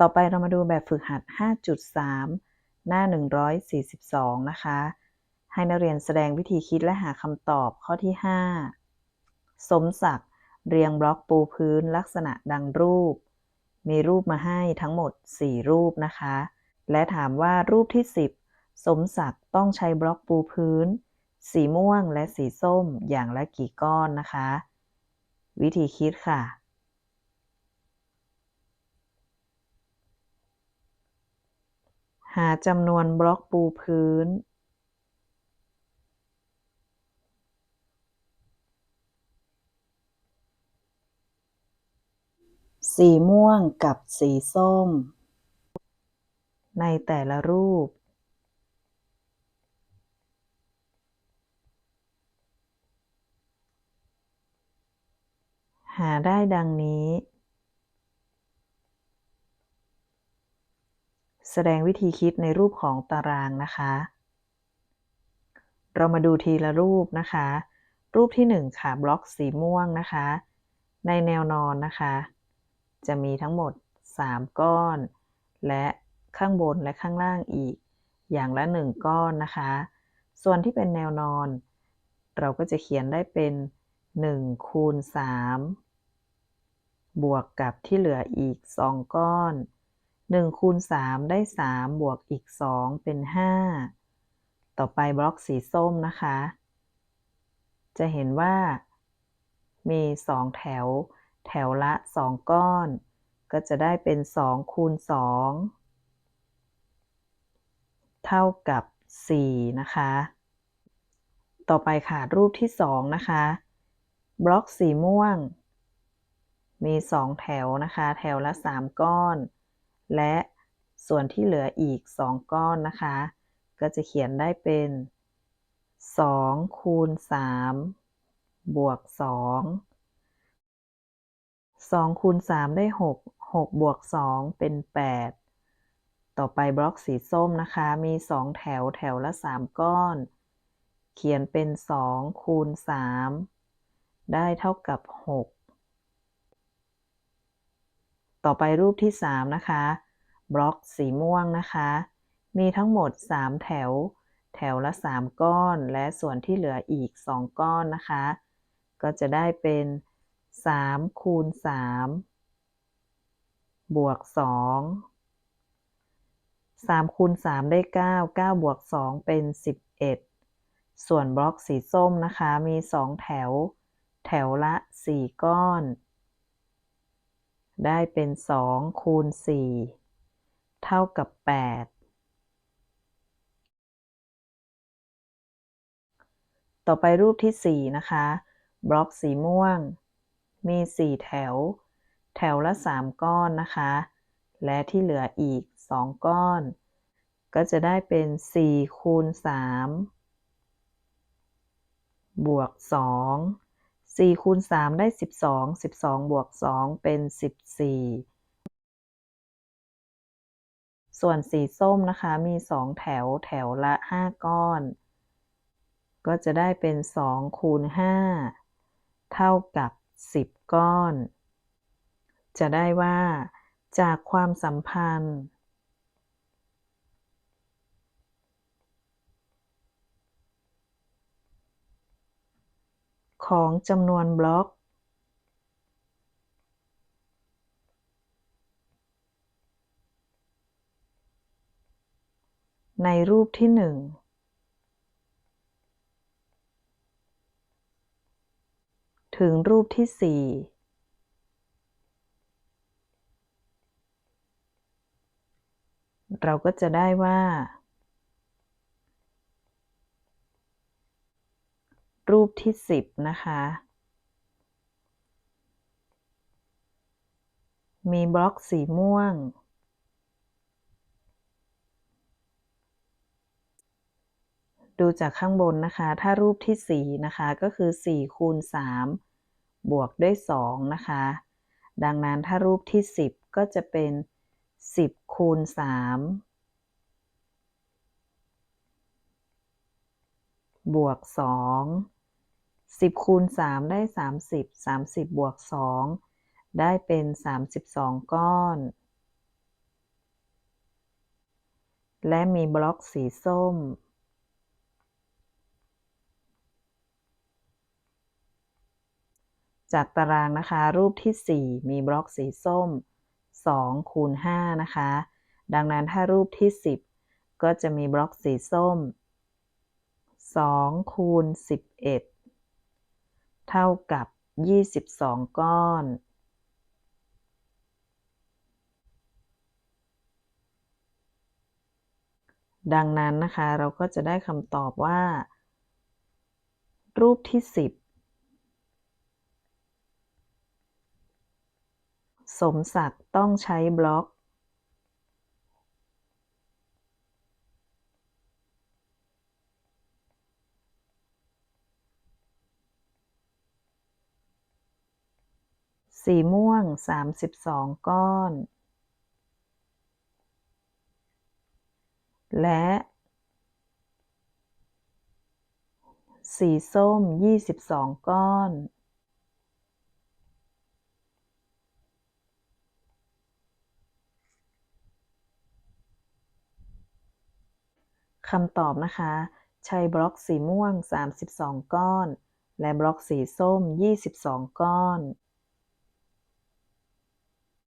ต่อไปเรามาดูแบบฝึกหัด 5.3 หน้า 142 นะคะ ให้นักเรียนแสดงวิธีคิดและหาคำตอบข้อที่ 5 สมศักดิ์เรียงบล็อกปูพื้นลักษณะดังรูป มีรูปมาให้ทั้งหมด 4 รูปนะคะ และถามว่ารูปที่ 10 สมศักดิ์ต้องใช้บล็อกปูพื้น สีม่วงและสีส้มอย่างละกี่ก้อนนะคะ วิธีคิดค่ะ หาจำนวนบล็อกปูพื้นสีม่วงกับสีส้ม ในแต่ละรูป หาได้ดังนี้ แสดงวิธีคิดในรูปของตารางนะคะ เรามาดูทีละรูปนะคะ รูปที่ 1 ค่ะบล็อกสีม่วงนะคะ ในแนวนอนนะคะ จะมีทั้งหมด 3 ก้อน และข้างบนและข้างล่างอีก อย่างละ 1 ก้อนนะคะ ส่วนที่เป็นแนวนอน เราก็จะเขียนได้เป็น1คูณ3บวกกับที่เหลืออีก 2 ก้อน 1คูณ3ได้ 3 บวกอีก 2 เป็น 5 ต่อไปบล็อกสีส้มนะคะ จะเห็นว่า มี 2 แถว แถวละ 2 ก้อน ก็จะได้เป็น 2 คูณ 2 เท่ากับ 4 นะคะ ต่อไปค่ะรูปที่ 2 นะคะ บล็อกสีม่วง มี 2 แถวนะคะ แถวละ 3 ก้อน และส่วนที่เหลืออีก 2 ก้อนนะคะ ก็จะเขียนได้เป็น 2 คูณ 3 บวก 2 2 คูณ 3 ได้ 6 6 บวก 2 เป็น 8 ต่อไปบล็อกสีส้มนะคะ มี 2 แถวแถวละ 3 ก้อน เขียนเป็น 2 คูณ 3 ได้เท่ากับ 6 ต่อไปรูปที่ 3 นะคะ บล็อกสีม่วงนะคะ มีทั้งหมด 3 แถว แถวละ 3 ก้อน และส่วนที่เหลืออีก 2 ก้อนนะคะ ก็จะได้เป็น3คูณ3บวก2 3คูณ3ได้ 9 9 บวก 2 เป็น 11 ส่วนบล็อกสีส้มนะคะ มี 2 แถว แถวละ 4 ก้อน ได้เป็น 2 คูณ 4 เท่ากับ 8 ต่อไปรูปที่ 4 นะคะ บล็อกสีม่วง มี 4 แถว แถวละ 3 ก้อนนะคะ และที่เหลืออีก 2 ก้อน ก็จะได้เป็น 4 คูณ 3 บวก 2 4คูณ3ได้12 12บวก2เป็น14ส่วนสีส้มนะคะมี2แถวแถวละ5ก้อน ก็จะได้เป็น2คูณ5เท่ากับ10ก้อน จะได้ว่าจากความสัมพันธ์ ของจำนวนบล็อกในรูปที่1ถึงรูปที่4เราก็จะได้ว่า รูปที่ 10 นะคะ มีบล็อกสีม่วง ดูจากข้างบนนะคะ ถ้ารูปที่ 4 นะคะ ก็คือ4คูณ3บวกด้วย 2 นะคะ ดังนั้นถ้ารูปที่ 10 ก็จะเป็น 10คูณ3บวก 2 10คูณ3ได้30 30บวก2ได้เป็น32ก้อน และมีบล็อกสีส้ม จากตารางนะคะรูปที่ 4 มีบล็อกสีส้ม 2 คูณ 5 นะคะ ดังนั้นถ้ารูปที่ 10 ก็จะมีบล็อกสีส้ม 2 คูณ 11 เท่ากับ 22 ก้อน ดังนั้นนะคะเราก็จะได้คำตอบว่า รูปที่ 10 สมศักดิ์ต้องใช้บล็อก สีม่วง 32 ก้อน และ สีส้ม 22 ก้อน คำตอบนะคะ ใช้บล็อกสีม่วง 32 ก้อน และบล็อกสีส้ม 22 ก้อน